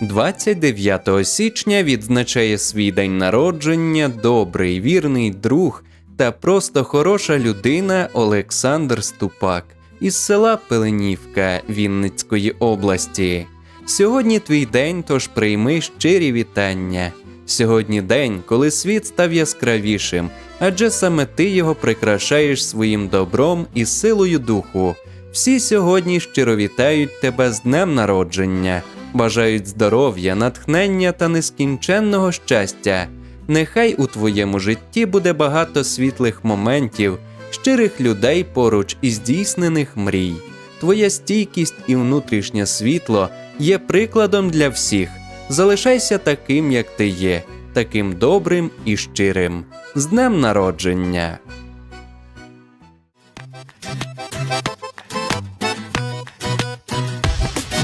29 січня відзначає свій день народження добрий, вірний друг та просто хороша людина Олександр Ступак із села Пеленівка Вінницької області. Сьогодні твій день, тож прийми щирі вітання. Сьогодні день, коли світ став яскравішим, адже саме ти його прикрашаєш своїм добром і силою духу. Всі сьогодні щиро вітають тебе з днем народження, бажають здоров'я, натхнення та нескінченного щастя. Нехай у твоєму житті буде багато світлих моментів, щирих людей поруч і здійснених мрій. Твоя стійкість і внутрішнє світло є прикладом для всіх. Залишайся таким, як ти є, таким добрим і щирим. З днем народження!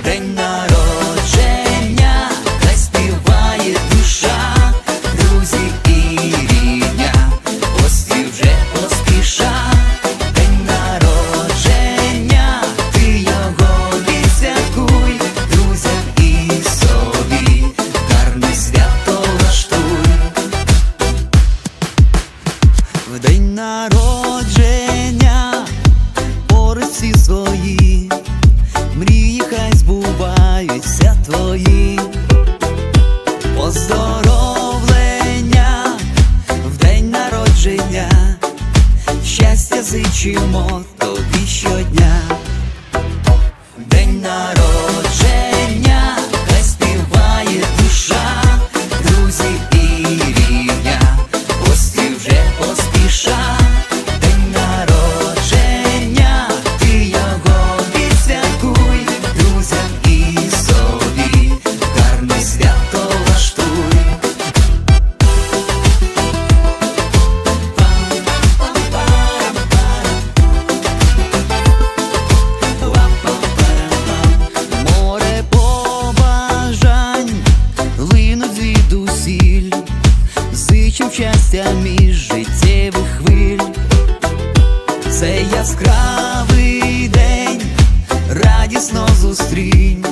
День День народження, поруч всі свої. Мрії хай збуваються твої, яскравий день, радісно зустрінь